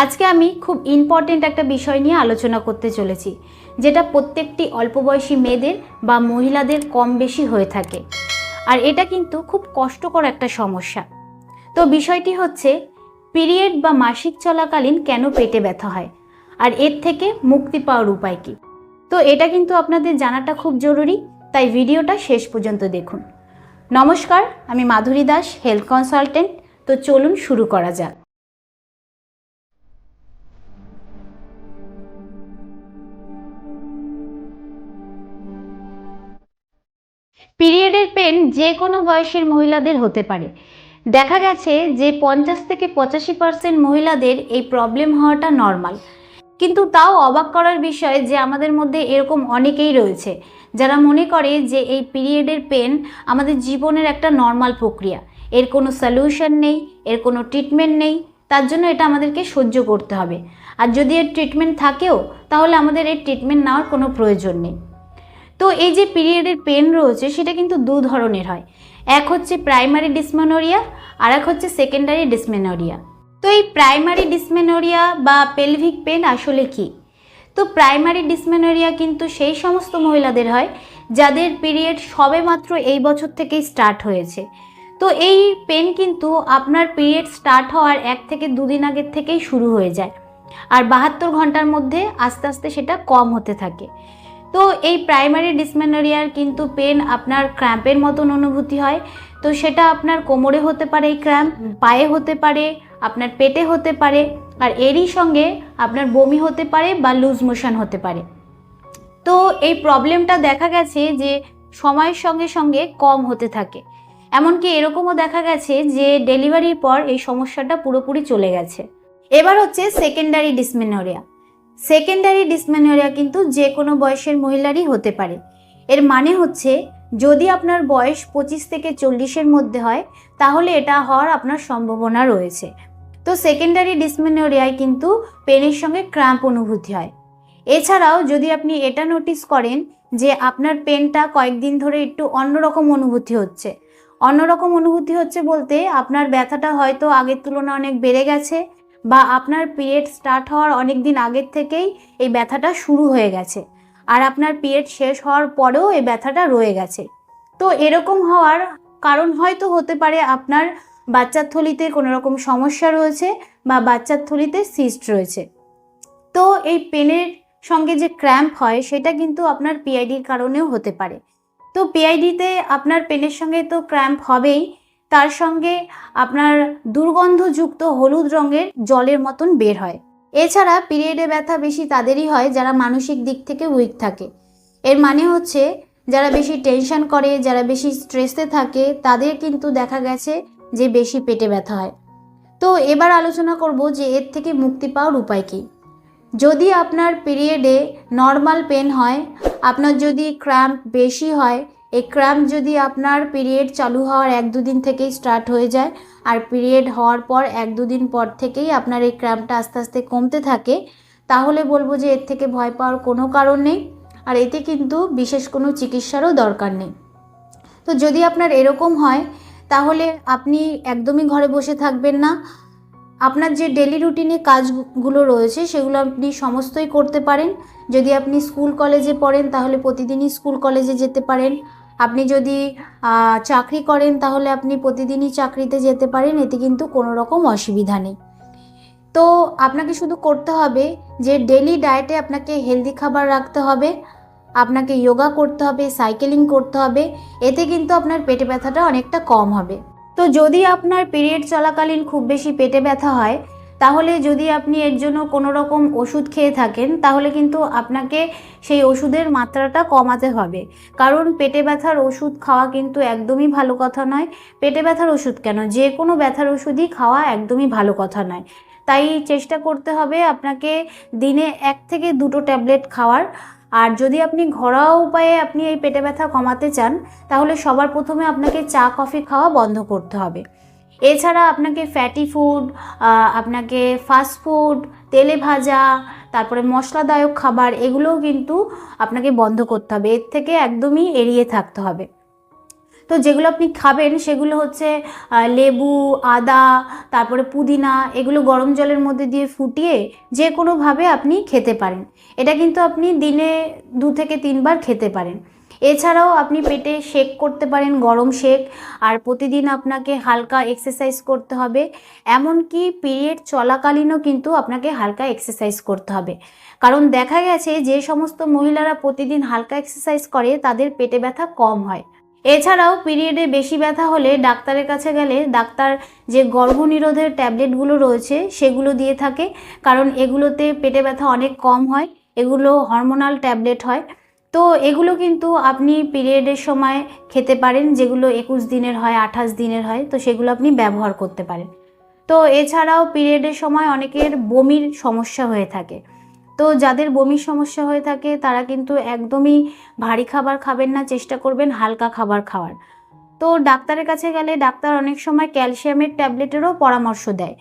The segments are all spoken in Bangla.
আজকে আমি খুব ইম্পর্টেন্ট একটা বিষয় নিয়ে আলোচনা করতে চলেছি, যেটা প্রত্যেকটি অল্প বয়সী মেয়েদের বা মহিলাদের কম বেশি হয়ে থাকে। আর এটা কিন্তু খুব কষ্টকর একটা সমস্যা। তো বিষয়টি হচ্ছে, পিরিয়ড বা মাসিক চলাকালীন কেন পেটে ব্যথা হয়? আর এর থেকে মুক্তি পাওয়ার উপায় কী? তো এটা কিন্তু আপনাদের জানাটা খুব জরুরি, তাই ভিডিওটা শেষ পর্যন্ত দেখুন। নমস্কার, আমি মাধুরী দাস, হেলথ কনসালটেন্ট। তো চলুন শুরু করা যাক। পিরিয়ডের পেন যে কোনো বয়সের মহিলাদের হতে পারে। দেখা গেছে যে পঞ্চাশ থেকে পঁচাশি পার্সেন্ট মহিলাদের এই প্রবলেম হওয়াটা নর্মাল। কিন্তু তাও অবাক করার বিষয় যে আমাদের মধ্যে এরকম অনেকেই রয়েছে, যারা মনে করে যে এই পিরিয়ডের পেন আমাদের জীবনের একটা নর্মাল প্রক্রিয়া। এর কোনো সলিউশন নেই, এর কোনো ট্রিটমেন্ট নেই, তার জন্য এটা আমাদেরকে সহ্য করতে হবে। আর যদি এর ট্রিটমেন্ট থাকেও, তাহলে আমাদের এর ট্রিটমেন্ট নেওয়ার কোনো প্রয়োজন নেই। তো এই যে পিরিয়ডের পেন রয়েছে, সেটা কিন্তু দু ধরনের হয়। এক হচ্ছে প্রাইমারি ডিসমেনোরিয়া আর এক হচ্ছে সেকেন্ডারি ডিসমেনোরিয়া। তো এই প্রাইমারি ডিসমেনোরিয়া বা পেলভিক পেন আসলে কি? তো প্রাইমারি ডিসমেনোরিয়া কিন্তু সেই সমস্ত মহিলাদের হয়, যাদের পিরিয়ড সবে মাত্র এই বছর থেকেই স্টার্ট হয়েছে। তো এই পেন কিন্তু আপনার পিরিয়ড স্টার্ট হওয়ার এক থেকে দুদিন আগের থেকেই শুরু হয়ে যায়। আর বাহাত্তর ঘণ্টার মধ্যে আস্তে আস্তে সেটা কম হতে থাকে। তো এই প্রাইমারি ডিসমেনোরিয়ার কিন্তু পেন আপনার ক্র্যাম্পের মতন অনুভূতি হয়। তো সেটা আপনার কোমরে হতে পারে এই ক্র্যাম্প পায়ে হতে পারে, আপনার পেটে হতে পারে, আর এরই সঙ্গে আপনার বমি হতে পারে বা লুজ মোশন হতে পারে। তো এই প্রবলেমটা দেখা গেছে যে সময়ের সঙ্গে সঙ্গে কম হতে থাকে। এমনকি এরকমও দেখা গেছে যে ডেলিভারির পর এই সমস্যাটা পুরোপুরি চলে গেছে। এবার হচ্ছে সেকেন্ডারি ডিসমেনোরিয়া সেকেন্ডারি ডিসমেনোরিয়া কিন্তু যে কোনো বয়সের মহিলারই হতে পারে। এর মানে হচ্ছে, যদি আপনার বয়স পঁচিশ থেকে চল্লিশের মধ্যে হয়, তাহলে এটা হওয়ার আপনার সম্ভাবনা রয়েছে। তো সেকেন্ডারি ডিসমেনোরিয়ায় কিন্তু পেনের সঙ্গে ক্র্যাম্প অনুভূতি হয়। এছাড়াও যদি আপনি এটা নোটিস করেন যে আপনার পেনটা কয়েকদিন ধরে একটু অন্যরকম অনুভূতি হচ্ছে। অন্যরকম অনুভূতি হচ্ছে বলতে আপনার ব্যথাটা হয়তো আগের তুলনায় অনেক বেড়ে গেছে বা আপনার পিরিয়ড স্টার্ট হওয়ার অনেক দিন আগের থেকেই এই ব্যথাটা শুরু হয়ে গেছে। আর আপনার পিরিয়ড শেষ হওয়ার পরেও এই ব্যথাটা রয়ে গেছে। তো এরকম হওয়ার কারণ হয়তো হতে পারে আপনার বাচ্চার থলিতে কোনো রকম সমস্যা রয়েছে বা বাচ্চার থলিতে সিস্ট রয়েছে। তো এই পেনের সঙ্গে যে ক্র্যাম্প হয় সেটা কিন্তু আপনার পিআইডির কারণেও হতে পারে। তো পিআইডিতে আপনার পেনের সঙ্গে তো ক্র্যাম্প হবেই তার সঙ্গে আপনার দুর্গন্ধযুক্ত হলুদ রঙের জলের মতন বের হয়। এছাড়া পিরিয়ডে ব্যথা বেশি তাদেরই হয় যারা মানসিক দিক থেকে উইক থাকে। এর মানে হচ্ছে যারা বেশি টেনশন করে, যারা বেশি স্ট্রেসে থাকে, তাদের কিন্তু দেখা গেছে যে বেশি পেটে ব্যথা হয়। তো এবার আলোচনা করব যে এর থেকে মুক্তি পাওয়ার উপায় কী। যদি আপনার পিরিয়ডে নর্মাল পেন হয়, আপনার যদি ক্র্যাম্প বেশি হয় এই ক্র্যাম্প যদি আপনার পিরিয়ড চালু হওয়ার এক দুদিন থেকেই স্টার্ট হয়ে যায়, আর পিরিয়ড হওয়ার পর এক দুদিন পর থেকেই আপনার এই ক্র্যাম্পটা আস্তে আস্তে কমতে থাকে, তাহলে বলব যে এর থেকে ভয় পাওয়ার কোনো কারণ নেই, আর এতে কিন্তু বিশেষ কোনো চিকিৎসারও দরকার নেই। তো যদি আপনার এরকম হয়, তাহলে আপনি একদমই ঘরে বসে থাকবেন না। আপনার যে ডেলি রুটিনে কাজগুলো রয়েছে, সেগুলো আপনি সমস্তই করতে পারেন। যদি আপনি স্কুল কলেজে পড়েন, তাহলে প্রতিদিনই স্কুল কলেজে যেতে পারেন। আপনি যদি চাকরি করেন তাহলে আপনি প্রতিদিনই চাকরিতে যেতে পারেন, এতে কিন্তু কোনো রকম অসুবিধা নেই। তো আপনাকে শুধু করতে হবে যে ডেলি ডায়েটে আপনাকে হেলদি খাবার রাখতে হবে, আপনাকে যোগা করতে হবে, সাইকেলিং করতে হবে, এতে কিন্তু আপনার পেটে ব্যথাটা অনেকটা কম হবে। তো যদি আপনার পিরিয়ড চলাকালীন খুব বেশি পেটে ব্যথা হয় তাহলে যদি আপনি এর জন্য কোনো রকম ওষুধ খেয়ে থাকেন, তাহলে কিন্তু আপনাকে সেই ওষুধের মাত্রাটা কমাতে হবে। কারণ পেটে ব্যথার ওষুধ খাওয়া কিন্তু একদমই ভালো কথা নয়। পেটে ব্যথার ওষুধ কেন? যে কোনো ব্যথার ওষুধই খাওয়া একদমই ভালো কথা নয়। তাই চেষ্টা করতে হবে আপনাকে দিনে এক থেকে দুটো ট্যাবলেট খাওয়ার। আর যদি আপনি ঘরোয়া উপায়ে আপনি এই পেটে ব্যথা কমাতে চান, তাহলে সবার প্রথমে আপনাকে চা, কফি খাওয়া বন্ধ করতে হবে। এছাড়া আপনাকে ফ্যাটি ফুড আপনাকে ফাস্ট ফুড তেলে ভাজা, তারপরে মশলাদায়ক খাবার, এগুলোও কিন্তু আপনাকে বন্ধ করতে হবে। এর থেকে একদমই এড়িয়ে থাকতে হবে। তো যেগুলো আপনি খাবেন, সেগুলো হচ্ছে লেবু, আদা, তারপরে পুদিনা, এগুলো গরম জলের মধ্যে দিয়ে ফুটিয়ে যে কোনোভাবে আপনি খেতে পারেন। এটা কিন্তু আপনি দিনে দু থেকে তিনবার খেতে পারেন। এছাড়াও আপনি পেটে শেক করতে পারেন, গরম শেক আর প্রতিদিন আপনাকে হালকা এক্সারসাইজ করতে হবে। এমনকি পিরিয়ড চলাকালীনও কিন্তু আপনাকে হালকা এক্সারসাইজ করতে হবে। কারণ দেখা গেছে যে সমস্ত মহিলারা প্রতিদিন হালকা এক্সারসাইজ করে, তাদের পেটে ব্যথা কম হয়। এছাড়াও পিরিয়ডে বেশি ব্যথা হলে ডাক্তারের কাছে গেলে ডাক্তার যে গর্ভনিরোধের ট্যাবলেটগুলো রয়েছে, সেগুলো দিয়ে থাকে। কারণ এগুলোতে পেটে ব্যথা অনেক কম হয়, এগুলো হরমোনাল ট্যাবলেট হয়। তো এগুলো কিন্তু আপনি পিরিয়ডের সময় খেতে পারেন, যেগুলো একুশ দিনের হয়, আঠাশ দিনের হয়, তো সেগুলো আপনি ব্যবহার করতে পারেন। তো এছাড়াও পিরিয়ডের সময় অনেকের বমির সমস্যা হয়ে থাকে। তো যাদের বমির সমস্যা হয়ে থাকে, তারা কিন্তু একদমই ভারী খাবার খাবেন না, চেষ্টা করবেন হালকা খাবার খাওয়ার। তো ডাক্তারের কাছে গেলে ডাক্তার অনেক সময় ক্যালসিয়ামের ট্যাবলেটেরও পরামর্শ দেয়।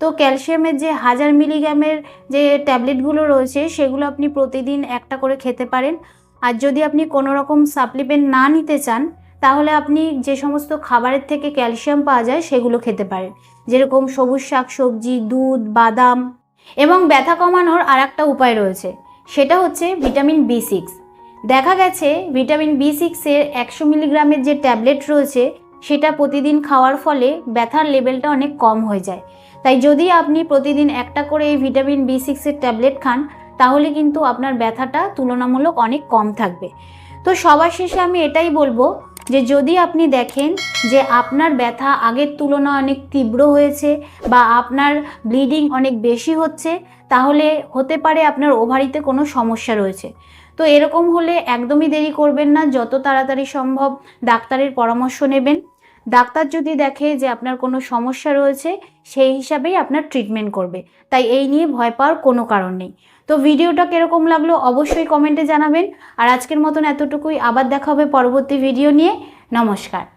তো ক্যালসিয়ামের যে হাজার মিলিগ্রামের যে ট্যাবলেটগুলো রয়েছে, সেগুলো আপনি প্রতিদিন একটা করে খেতে পারেন। আর যদি আপনি কোনো রকম সাপ্লিমেন্ট না নিতে চান, তাহলে আপনি যে সমস্ত খাবারের থেকে ক্যালসিয়াম পাওয়া যায় সেগুলো খেতে পারেন। যেরকম সবুজ শাক সবজি দুধ, বাদাম এবং ব্যথা কমানোর আর একটা উপায় রয়েছে। সেটা হচ্ছে ভিটামিন বি সিক্স দেখা গেছে ভিটামিন বি সিক্সের একশো মিলিগ্রামের যে ট্যাবলেট রয়েছে, সেটা প্রতিদিন খাওয়ার ফলে ব্যথার লেভেলটা অনেক কম হয়ে যায়। তাই যদি আপনি প্রতিদিন একটা করে এই ভিটামিন বি সিক্সের ট্যাবলেট খান তাহলে কিন্তু আপনার ব্যথাটা তুলনামূলক অনেক কম থাকবে। তো সবার শেষে আমি এটাই বলব যে যদি আপনি দেখেন যে আপনার ব্যথা আগের তুলনায় অনেক তীব্র হয়েছে বা আপনার ব্লিডিং অনেক বেশি হচ্ছে, তাহলে হতে পারে আপনার ওভারিতে কোনো সমস্যা রয়েছে। তো এরকম হলে একদমই দেরি করবেন না, যত তাড়াতাড়ি সম্ভব ডাক্তারের পরামর্শ নেবেন। ডাক্তার যদি দেখে যে আপনার কোনো সমস্যা রয়েছে, সেই হিসাবেই আপনার ট্রিটমেন্ট করবে। তাই এই নিয়ে ভয় পাওয়ার কোনো কারণ নেই। তো ভিডিওটা কীরকম লাগল অবশ্যই কমেন্টে জানাবেন। আর আজকের মতন এতটুকুই। আবার দেখা হবে পরবর্তী ভিডিও নিয়ে। নমস্কার।